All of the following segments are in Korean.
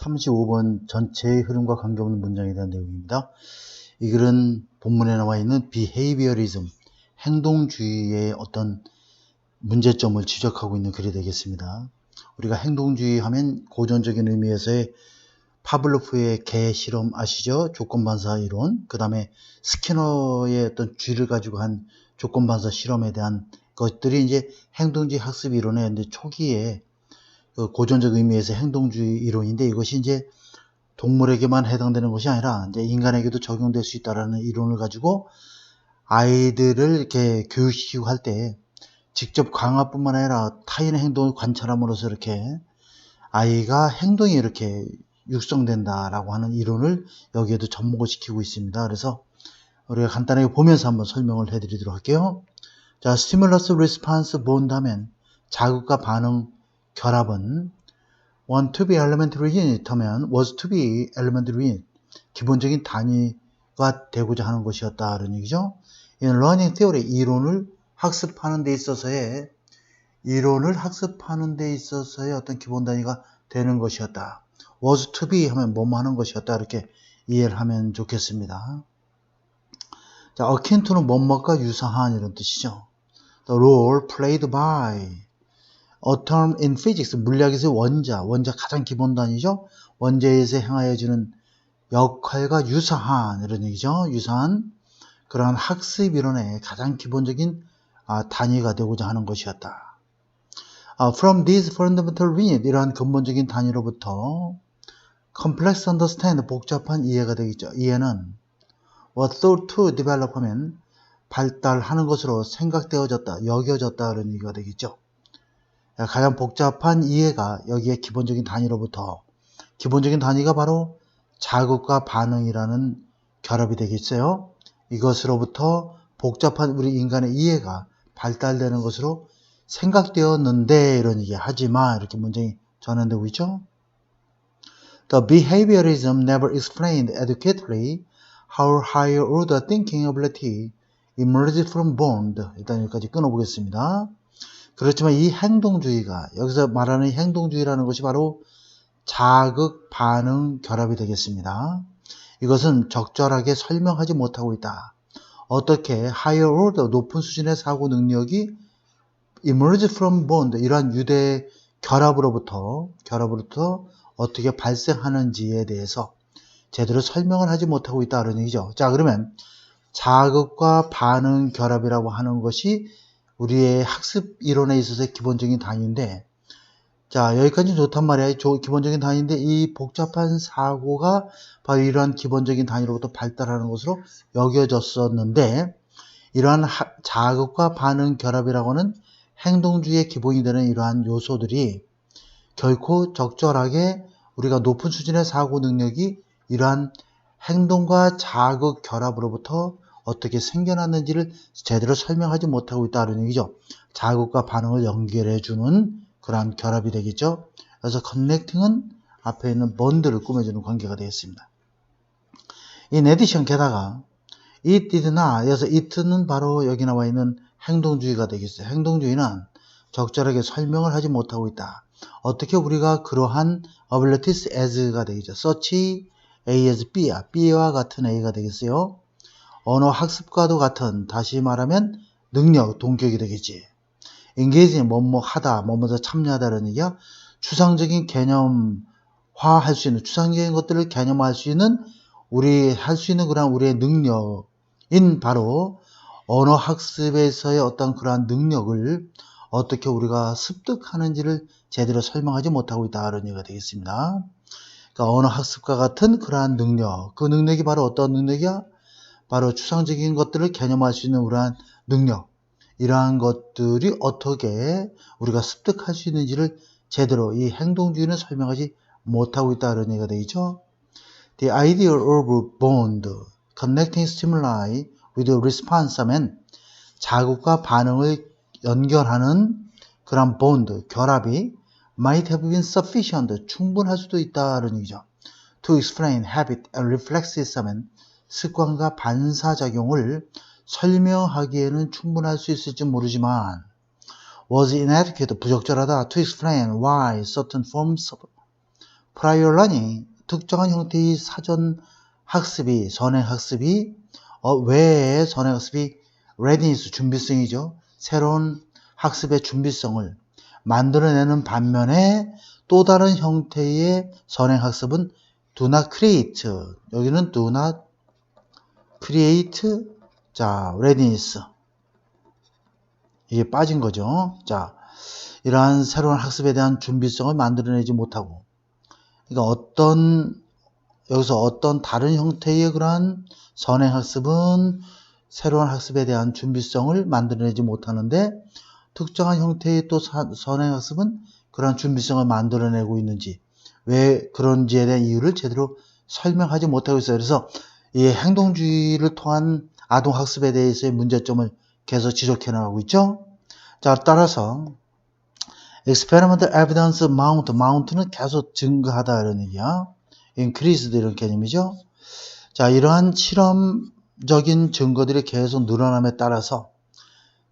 35번 전체의 흐름과 관계없는 문장에 대한 내용입니다. 이 글은 본문에 나와 있는 behaviorism, 행동주의의 어떤 문제점을 지적하고 있는 글이 되겠습니다. 우리가 행동주의 하면 고전적인 의미에서의 파블로프의 개 실험 아시죠? 조건반사 이론. 그 다음에 스키너의 어떤 쥐를 가지고 한 조건반사 실험에 대한 것들이 이제 행동주의 학습 이론의 초기에 그 고전적 의미에서 행동주의 이론인데 이것이 이제 동물에게만 해당되는 것이 아니라 이제 인간에게도 적용될 수 있다라는 이론을 가지고 아이들을 이렇게 교육시키고 할 때 직접 강화뿐만 아니라 타인의 행동을 관찰함으로써 이렇게 아이가 행동이 이렇게 육성된다라고 하는 이론을 여기에도 접목을 시키고 있습니다. 그래서 우리가 간단하게 보면서 한번 설명을 해드리도록 할게요. 자, 스티뮬러스 리스판스 본다면 자극과 반응 결합은 want to be elementary unit 하면 was to be elementary unit 기본적인 단위가 되고자 하는 것이었다는 얘기죠. 이는 learning theory 이론을 학습하는 데 있어서의 이론을 학습하는 데 있어서의 어떤 기본 단위가 되는 것이었다. was to be 하면 뭐뭐 하는 것이었다. 이렇게 이해를 하면 좋겠습니다. 자, akin to는 뭐뭐가 유사한 이런 뜻이죠. The role played by a term in physics 물리학에서 원자, 원자 가장 기본 단위죠. 원자에서 행하여 주는 역할과 유사한 이런 얘기죠. 유사한 그러한 학습 이론의 가장 기본적인 아, 단위가 되고자 하는 것이었다. 아, from these fundamental unit 이러한 근본적인 단위로부터 complex understand 복잡한 이해가 되겠죠. 이해는 what thought to develop 하면 발달하는 것으로 생각되어졌다, 여겨졌다 그런 얘기가 되겠죠. 가장 복잡한 이해가 여기에 기본적인 단위로부터 기본적인 단위가 바로 자극과 반응이라는 결합이 되겠어요. 이것으로부터 복잡한 우리 인간의 이해가 발달되는 것으로 생각되었는데 이런 얘기 하지마 이렇게 문장이 전환되고 있죠. The behaviorism never explained adequately how higher order thinking ability emerged from bond. 일단 여기까지 끊어보겠습니다. 그렇지만 이 행동주의가 여기서 말하는 행동주의라는 것이 바로 자극 반응 결합이 되겠습니다. 이것은 적절하게 설명하지 못하고 있다. 어떻게 higher order 높은 수준의 사고 능력이 emerge from bond 이러한 유대 결합으로부터 결합으로부터 어떻게 발생하는지에 대해서 제대로 설명을 하지 못하고 있다는 얘기죠. 자 그러면 자극과 반응 결합이라고 하는 것이 우리의 학습 이론에 있어서의 기본적인 단위인데 자 여기까지는 좋단 말이야. 기본적인 단위인데 이 복잡한 사고가 바로 이러한 기본적인 단위로부터 발달하는 것으로 여겨졌었는데 이러한 하, 자극과 반응 결합이라고는 행동주의의 기본이 되는 이러한 요소들이 결코 적절하게 우리가 높은 수준의 사고 능력이 이러한 행동과 자극 결합으로부터 어떻게 생겨났는지를 제대로 설명하지 못하고 있다는 얘기죠. 자극과 반응을 연결해주는 그러한 결합이 되겠죠. 그래서 커넥팅은 앞에 있는 번드를 꾸며주는 관계가 되겠습니다. 이 네디션 게다가 it did not 여기서 it는 바로 여기 나와 있는 행동주의가 되겠어요. 행동주의는 적절하게 설명을 하지 못하고 있다. 어떻게 우리가 그러한 abilities as가 되겠죠. such A as B야. B와 같은 A가 되겠어요. 언어 학습과도 같은 다시 말하면 능력, 동격이 되겠지. engage 뭐뭐 하다, 뭐뭐서 참여하다라는 얘기야. 추상적인 개념화 할 수 있는 추상적인 것들을 개념화할 수 있는 우리 할 수 있는 그런 우리의 능력인 바로 언어 학습에서의 어떤 그러한 능력을 어떻게 우리가 습득하는지를 제대로 설명하지 못하고 있다는 얘기가 되겠습니다. 그러니까 언어 학습과 같은 그러한 능력, 그 능력이 바로 어떤 능력이야? 바로 추상적인 것들을 개념할 수 있는 그러한 능력, 이러한 것들이 어떻게 우리가 습득할 수 있는지를 제대로 이 행동주의는 설명하지 못하고 있다는 얘기가 되죠. The idea of bond, connecting stimuli with response 하면 자극과 반응을 연결하는 그런 bond, 결합이 might have been sufficient, 충분할 수도 있다는 얘기죠. To explain habit and reflexes 하면 습관과 반사작용을 설명하기에는 충분할 수 있을지 모르지만 was inadequate, 부적절하다. To explain why certain forms of, prior learning 특정한 형태의 사전 학습이 선행 학습이 어, 외에 선행 학습이 readiness 준비성이죠. 새로운 학습의 준비성을 만들어내는 반면에 또 다른 형태의 선행 학습은 do not create. 여기는 do not create 자 readiness 이게 빠진 거죠. 자 이러한 새로운 학습에 대한 준비성을 만들어내지 못하고 그러니까 어떤 여기서 어떤 다른 형태의 그러한 선행 학습은 새로운 학습에 대한 준비성을 만들어내지 못하는데 특정한 형태의 또 사- 선행 학습은 그러한 준비성을 만들어내고 있는지 왜 그런지에 대한 이유를 제대로 설명하지 못하고 있어요. 그래서 이 행동주의를 통한 아동 학습에 대해서의 문제점을 계속 지적해 나가고 있죠. 자, 따라서 experimental evidence mount, mount는 계속 증가하다 이런 얘기야. increased 이런 개념이죠. 자, 이러한 실험적인 증거들이 계속 늘어남에 따라서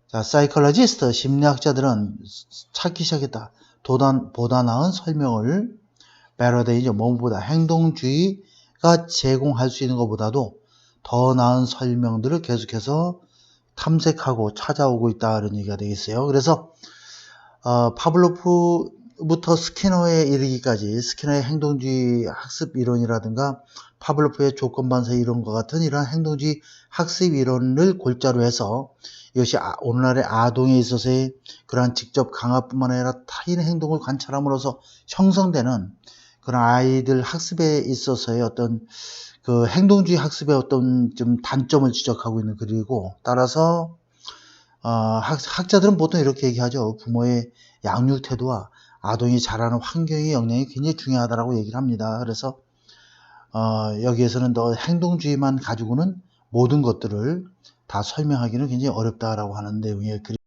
자, 사이콜로지스트 심리학자들은 찾기 시작했다. 보다, 보다 나은 설명을 베러데이죠. 뭐보다 행동주의 가 제공할 수 있는 것보다도 더 나은 설명들을 계속해서 탐색하고 찾아오고 있다 이런 얘기가 되겠어요. 그래서 어, 파블로프부터 스키너에 이르기까지 스키너의 행동주의 학습 이론이라든가 파블로프의 조건 반사 이론과 같은 이러한 행동주의 학습 이론을 골자로 해서 이것이 아- 오늘날의 아동에 있어서의 그러한 직접 강화뿐만 아니라 타인의 행동을 관찰함으로써 형성되는 그런 아이들 학습에 있어서의 어떤 그 행동주의 학습의 어떤 좀 단점을 지적하고 있는 글이고 따라서 어, 학, 학자들은 보통 이렇게 얘기하죠. 부모의 양육 태도와 아동이 자라는 환경의 영향이 굉장히 중요하다라고 얘기를 합니다. 그래서 어, 여기에서는 너 행동주의만 가지고는 모든 것들을 다 설명하기는 굉장히 어렵다라고 하는 내용의 글이